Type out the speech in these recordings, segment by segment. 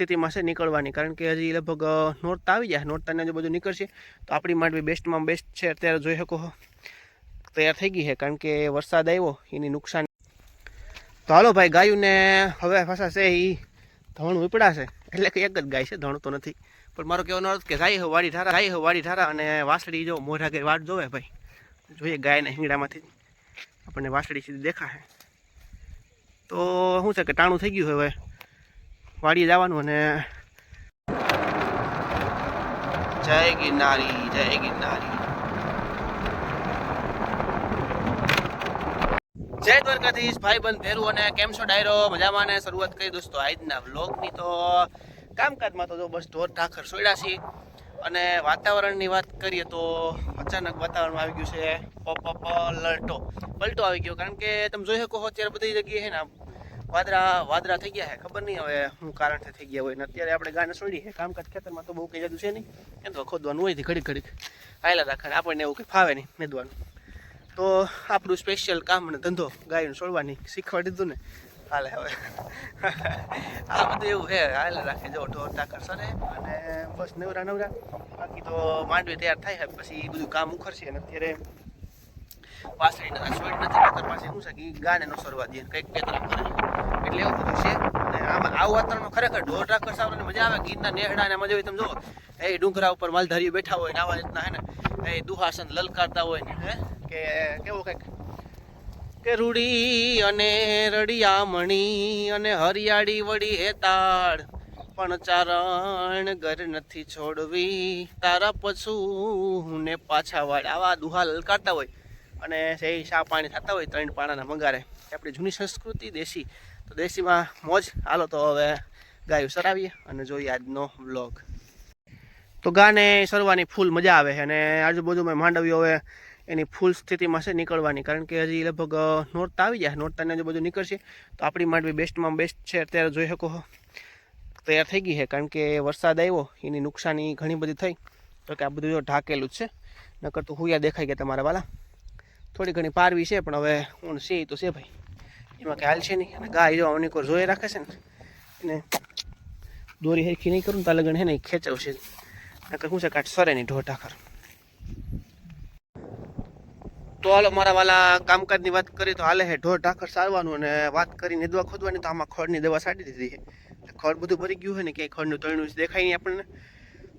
સ્થિતિમાં છે નીકળવાની. કારણ કે હજી લગભગ નોરતા આવી જાય. નોરતાને જો બધું નીકળશે તો આપણી માટે બેસ્ટમાં બેસ્ટ છે. અત્યારે જોઈ શકો તૈયાર થઈ ગઈ છે. કારણ કે વરસાદ આવ્યો, એની નુકસાન. તો હાલો ભાઈ, ગાયુંને હવે પાછા છે એ ધણું ઉપડાશે એટલે કે એક જ ગાય છે, ધણું તો નથી. પણ મારો કહેવાનો અર્થ કે ગાય હો, વાડી ઠારા ગાય વાડી ઠારા અને વાસળી જો મોઢા ગઈ વાટ જોવે ભાઈ, જોઈએ ગાયના હિંગડામાંથી આપણને વાસળી સીધી દેખાશે. તો શું છે કે ટાણું થઈ ગયું હવે? વાડીએ જવાનું અને જય ગિરનારી જય ગિરનારી. જય દ્વારકાધીશ, ભાઈબંધ ભેરું અને કેમ છો ડાયરો? મજામાં ને? શરૂઆત કરી દોસ્તો આજના વ્લોગની તો કામકાજમાં તો બસ ઢોર ઠાકર સોયડા છે અને વાતાવરણની વાત કરીએ તો અચાનક વાતાવરણમાં આવી ગયું છે. પપ પલટો પલટો આવી ગયો. કારણ કે તમે જોઈ શકો અત્યારે બધી જગ્યાએ છે ને આમ વાદળા વાદળા થઈ ગયા છે, ખબર નહીં હવે શું કારણથી થઈ ગયા હોય ને અત્યારે આપણે ગાને છોડી છે, કામકાજ ખેતરમાં તો બહુ કંઈ જતું છે નહીં. એમ તો ખોદવાનું હોય ઘડીક ઘડીક. આયલા રાખે આપણને એવું કંઈ ફાવે નહીં મેદવાનું તો આપણું સ્પેશિયલ કામ અને ધંધો ગાયને છોડવાની શીખવાડી દીધું ને. હાલે હવે. આ બધું એવું છે હાલે રાખે. જો ઢોર ટાકર સરે અને બસ નવરા નવરા. બાકી તો માંડવી તૈયાર થાય પછી બધું કામ ઉખરશે અને અત્યારે નથી છોડ નથી, નકર પાસે શું છે કે ગાને નો સરવા દે, કંઈક પેતરા કરે એટલે એવું બધું છે. આમાં આવું વાતાવરણમાં ખરેખર ઢોર ટાકર સાવરને મજા આવે. ગીરના નેહડા ને મજા આવે તમે જુઓ. એ ડુંગરા ઉપર માલધારીઓ બેઠા હોય ને આવા રીતના હે ને. એ દુહાસન લલકારતા હોય ને, હે? કે કેવું કંઈક? કે રૂડી અને રડિયામણી અને હરિયાળી વળી હેતાળ પણ ચારણ ઘર નથી છોડવી. તારા પશુ ને પાછા વાળ આવા દુહા લલકારતા હોય. અને જે શા પાણી થતા હોય ત્રણ પાણાના મંગારે આપણી જૂની સંસ્કૃતિ, દેશી. તો દેશીમાં મોજ. હાલો તો હવે ગાયું સરાવીએ અને જોઈએ આજનો વ્લોગ તો ગાને સરવાની ફૂલ મજા આવે અને આજુબાજુમાં માંડવીઓ હવે એની ફૂલ સ્થિતિમાં છે નીકળવાની. કારણ કે હજી લગભગ નોરતા આવી જાય. નોરતાની આજુબાજુ નીકળશે. તો આપણી માંડવી બેસ્ટમાં બેસ્ટ છે અત્યારે જોઈ શકો તૈયાર થઈ ગઈ છે. કારણ કે વરસાદ આવ્યો, એની નુકસાની ઘણી બધી થઈ. તો કે આ બધું ઢાકેલું જ છે. નકર તો હુયા દેખાઈ ગયા તમારા વાલા. થોડી ઘણી પારવી છે, પણ હવે હું છે તો છે ભાઈ. એમાં કંઈ હાલ છે નહીં. અને ગાય જો અમને કોઈ જોઈ રાખે છે ને, એને દોરી હરખી નહીં કરું ને તાલે ગણ હે ને ખેંચવશે નકર શું છે કાંઈ સરે નહીં ઢોર ઢાકર તો હાલો, મારા વાલા કામકાજની વાત કરીએ તો હાલે હે ઢોર ઢાકર સારવાનું અને વાત કરીને દવા ખોદવાની. તો આમાં ખડની દવા સાટી દીધી છે ખડ બધું ભરી ગયું હોય ને ક્યાંય ખડનું તળનું દેખાય નહીં આપણને.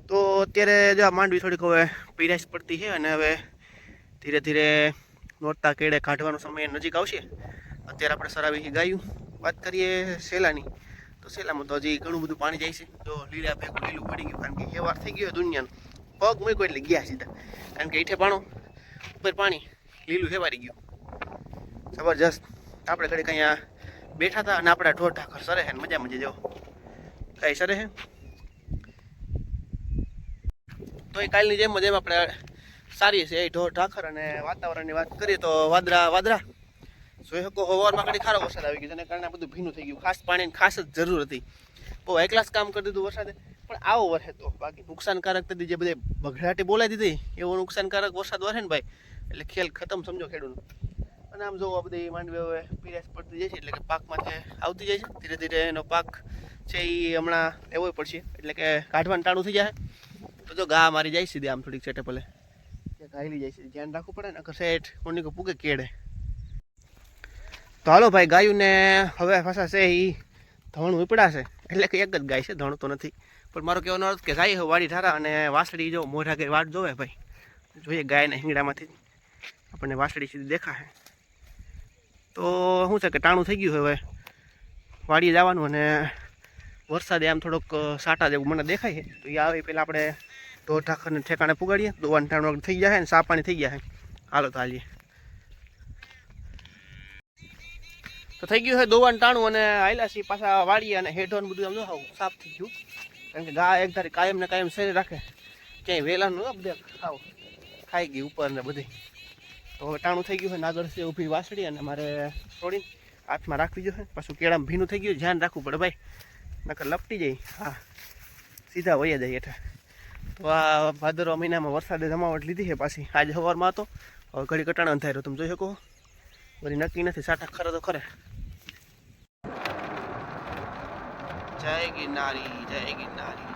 તો અત્યારે જો માંડવી થોડીક હવે પીડાશ પડતી છે અને હવે ધીરે ધીરે નોરતા કેળે કાઢવાનો સમય નજીક આવશે. અત્યારે આપણે સરાવી ગાયું. વાત કરીએ સેલાની. તો સેલામાં તો હજી ઘણું બધું પાણી જાય છે. તો લીલા ભેગું લીલું પડી ગયું કારણ કે હેવાર થઈ ગયો દુનિયાનું. પગ મૂક્યો એટલે ગયા સીધા. કારણ કે ઈઠે પાણો, ઉપર પાણી, લીલું હેવારી ગયું. જબરજસ્ત. આપણે ઘડીક અહીંયા બેઠા હતા અને આપણા ઢોર ઠાકર સરે હે મજા મજા જાઓ કઈ સરે હે તો એ કાલની જેમ જ એમ આપણે સારી છે, એ ઢોર ઠાકર અને વાતાવરણની વાત કરીએ તો વાદરા વાદરા. જોઈ શકો હવારમાં ઘડી ખારો વરસાદ આવી ગયો જેને કારણે બધું ભીનું થઈ ગયું. ખાસ પાણીની ખાસ જ જરૂર હતી. બહુ એકલાસ કામ કરી દીધું વરસાદે, પણ આવો વરસે તો. બાકી નુકસાનકારક થતી જે બધે બઘડાટી બોલાવી દીધી. એવો નુકસાનકારક વરસાદ વરસે ને ભાઈ. એટલે ખેલ ખતમ, સમજો ખેડૂતનો અને આમ જોવો બધી માંડવી હવે પીરાશ પડતી જાય છે, એટલે કે પાકમાં છે આવતી જાય છે. ધીરે ધીરે એનો પાક છે એ હમણાં લેવો પડશે. એટલે કે કાઢવાનું ટાણું થઈ જાય. તો જો ગા મારી જાય સીધી આમ થોડીક ચેટે ભલે ઘાયલી જાય છે. ધ્યાન રાખવું પડે ને સેટ કોની કો પૂગે કેડે તો હાલો ભાઈ, ગાયુંને હવે પાછા છે એ ધણું ઉપડાશે એટલે કે એક જ ગાય છે, ધણું તો નથી. પણ મારો કહેવાનો અર્થ કે ગાય હવે વાડી ઠારા અને વાસળી જો મોઢા ગઈ વાટ જોવે ભાઈ. જોઈએ ગાયના હિંગડામાંથી આપણને વાસળી સીધી દેખાશે. તો શું છે કે ટાણું થઈ ગયું હવે. વાડીએ જવાનું અને વરસાદે આમ થોડોક સાટા જેવું મને દેખાય છે. તો એ આવે પહેલાં આપણે ઢોર ઠાકરને ઠેકાણે પુગાડીએ. દોવાનું ટાણું થઈ જાય ને સાપાણી થઈ ગયા હાલો તો હાલીએ. તો થઈ ગયું છે દોવાનું ટાણું અને આયલાસી પાછા વાળીએ અને હેઠો બધું આમ જો સાફ થઈ ગયું. કારણ કે ગા એક ધારી કાયમ ને કાયમ શરીર રાખે. ક્યાંય વેલાનું બધે ખાવ ખાઈ ગઈ ઉપર ને બધી. તો ટાણું થઈ ગયું છે નાગર છે ઊભી વાસળી અને મારે છોડીને હાથમાં રાખવી જોઈએ. પાછું કેળામાં ભીનું થઈ ગયું, ધ્યાન રાખવું પડે ભાઈ. નકર લપટી જાય. હા, સીધા વયા જાય હેઠળ. તો આ ભાદરવા મહિનામાં વરસાદે જમાવટ લીધી છે પાછી. આજે સવારમાં હતો. હવે ઘડી કટાણા અંધાર્યો તમે જોઈ શકો. વળી નક્કી નથી. સાટા ખરે તો ખરે. જય ગિરનારી જય ગિરનારી.